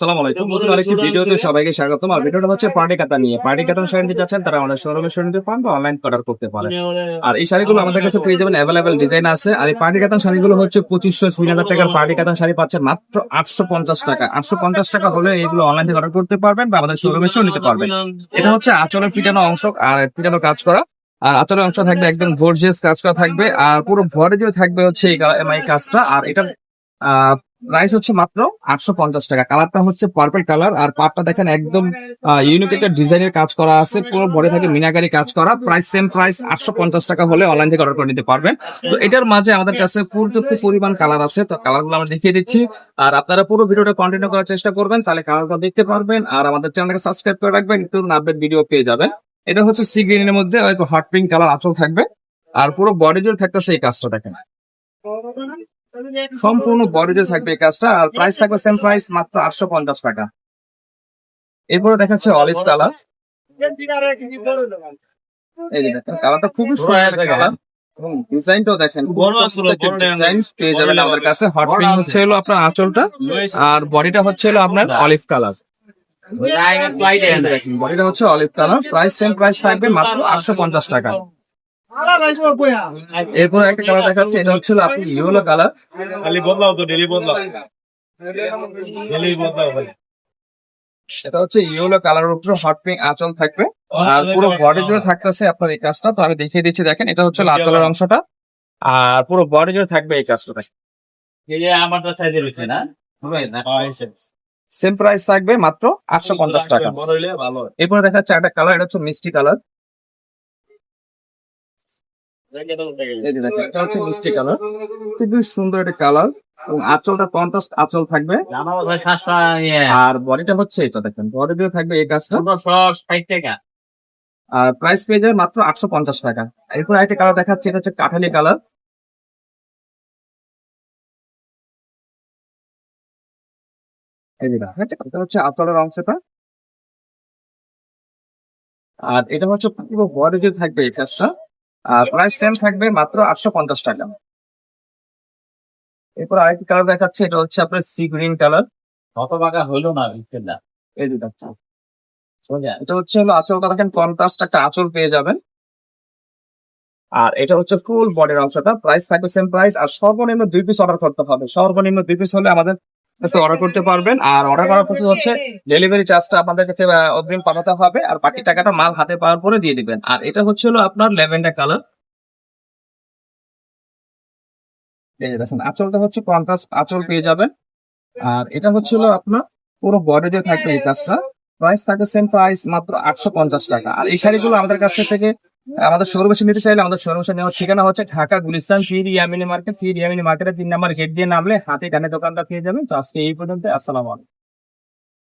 সালাম আলাইকুম। নতুন আরেকটি ভিডিওতে সবাইকে স্বাগতম। আর ভিডিওটা হচ্ছে পার্টি কাটা নিয়ে। পার্টি কাটা শাড়ি নিতে চাচ্ছেন তারা আমাদের শোরুমে শাড়ি নিতে পারেন বা অনলাইন অর্ডার করতে পারেন। আর এই শাড়িগুলো আমাদের কাছে পেয়ে যাবেন অ্যাভেলেবেল ডিজাইন আছে। আর এই পার্টি কাতান শাড়িগুলো হচ্ছে পঁচিশশো তিন হাজার টাকার পার্টি কাতান শাড়ি পাচ্ছেন মাত্র আটশো পঞ্চাশ টাকা। আটশো পঞ্চাশ টাকা হলে এগুলো অনলাইন থেকে অর্ডার করতে পারবেন বা আমাদের শোরুমে নিতে পারবেন। এটা হচ্ছে আঁচলের পিটানো অংশ আর পিটানো কাজ করা। আর আঁচলের অংশ থাকবে একদম গর্জিয়াস কাজ করা থাকবে। আর পুরো ভরে যে থাকবে হচ্ছে এই কাজটা। আর এটার প্রাইস হচ্ছে মাত্র আটশো পঞ্চাশ টাকা। কালারটা হচ্ছে পার্পল কালার আর পাটটা দেখেন একদম ইউনিক একটা ডিজাইনের কাজ করা আছে, পুরো ভরে থাকে মিনাকারি কাজ করা। প্রাইস সেম প্রাইস আটশো পঞ্চাশ টাকা হলে অনলাইন থেকে অর্ডার করে নিতে পারবেন। তো এটার মাঝে আমাদের কাছে পর্যাপ্ত পরিমাণ কালার আছে, তো কালারগুলো আমরা দেখিয়ে দিচ্ছি। আর আপনারা পুরো ভিডিওটা কন্টিনিউ করার চেষ্টা করবেন, তাহলে কালারটা দেখতে পারবেন। আর আমাদের চ্যানেলকে সাবস্ক্রাইব করে রাখবেন একটু আপডেট ভিডিও পেয়ে যাবেন। এটা হচ্ছে সি গ্রিনের মধ্যে হট পিঙ্ক কালার আঁচল থাকবে। আর পুরো বডি জুড়ে থাকতেছে এই কাজটা দেখেন। সম্পূর্ণ বডিতে থাকবে এই কাজটা। আর প্রাইস থাকবে সেম প্রাইস মাত্র আটশো পঞ্চাশ টাকা। এরপরে দেখাচ্ছে অলিভ কালার এই যে দেখেন কালারটা খুবই সুন্দর কালার এবং ডিজাইনটাও দেখেন ডিজাইন পেয়ে যাবেন আমাদের কাছে। হট পিঙ্ক হচ্ছে হলো আপনার আঁচলটা। আর বডিটা হচ্ছে হলো আপনার অলিভ কালার বডিটা হচ্ছে olive colour price same price থাকবে মাত্র আটশো পঞ্চাশ টাকা। এরপর একটা কালার দেখাচ্ছে এটা হচ্ছে আপনি ইয়েলো কালার খালি বদলাও তো ডেলি বদলাও। ডেলি বদলাও ভাই। সেটা হচ্ছে ইয়েলো কালারের উপরে হট পিঙ্ক আঁচল থাকবে। আর পুরো বডি জুড়ে থাকতেছে আপনার এই কাজটা তো আমি দেখিয়ে দিচ্ছি দেখেন এটা হচ্ছে হলো আঁচলের অংশটা। আর পুরো বডি জুড়ে থাকবে এই কাজটা আমার তো সাইজের হচ্ছে না? সেম প্রাইস থাকবে মাত্র আটশো পঞ্চাশ টাকা। বড় হইলে ভালো এরপরে দেখাচ্ছে একটা কালার এটা হচ্ছে মিষ্টি কালার দেখেন এটা হচ্ছে মিষ্টি কালার। খুবই সুন্দর একটা কালার এবং আঁচলটা কন্ট্রাস্ট আঁচল থাকবে। আর বডিটা হচ্ছে এটা দেখেন বডি থাকবে এই ষাট টাকা। আর প্রাইস পেয়ে যাবে মাত্র আটশো পঞ্চাশ টাকা। এরপর একটা কালার দেখাচ্ছে এটা হচ্ছে কাঠালি কালার। এটা হচ্ছে আঁচলের অংশটা। আর এটা হচ্ছে পুরো থাকবে এই আর প্রাইস সেম থাকবে মাত্র আটশো পঞ্চাশ টাকা। এরপর আরেকটি কালার দেখাচ্ছে এটা হচ্ছে আপনার সি গ্রিন কালার কত টাকা হইল না এই যে এটা হচ্ছে হলো আঁচলটা দেখেন কন্ট্রাস্ট একটা আঁচল পেয়ে যাবেন। আর এটা হচ্ছে ফুল বডির অংশটা। প্রাইস থাকবে সেম প্রাইস আর সর্বনিম্ন দুই পিস অর্ডার করতে হবে। সর্বনিম্ন দুই পিস হলে আমাদের অর্ডার করতে পারবেন। আর অর্ডার করার পর হচ্ছে ডেলিভারি চার্জটা আপনাদের কাছে অগ্রিম পাঠাতে হবে আর বাকি টাকাটা মাল হাতে পাওয়ার পরে দিয়ে দিবেন। আর এটা হচ্ছে হলো আপনার ল্যাভেন্ডার কালার। দেখেন, আঁচলটা হচ্ছে কন্ট্রাস্ট আঁচল পেয়ে যাবেন। আর এটা হচ্ছে হলো আপনার পুরো বডি দিয়ে থাকবে এই কাজটা। প্রাইস থাকে সেম প্রাইস মাত্র আটশো পঞ্চাশ টাকা। আর এই শাড়িগুলো আমাদের কাছ থেকে আমাদের শোরুমে নিতে চাইলে আমাদের শোরুমে নেওয়ার ঠিকানা হচ্ছে ঢাকা, গুলিস্তান, ফির ইয়ামিনী মার্কেট। ফির ইয়ামিনী মার্কেটের তিন নাম্বার গেট দিয়ে নামলে হাতে ডানে দোকানটা পেয়ে যাবেন। তো আজকে এই পর্যন্ত আসসালাম আলাইকুম।